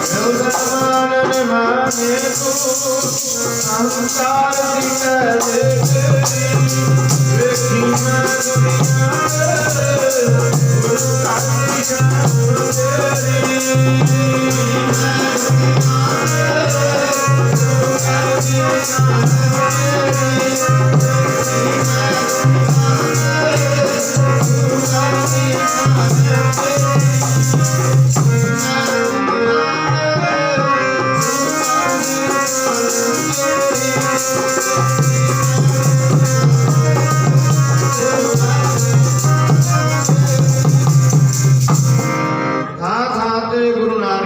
भगवान माने को संसार दिखा दे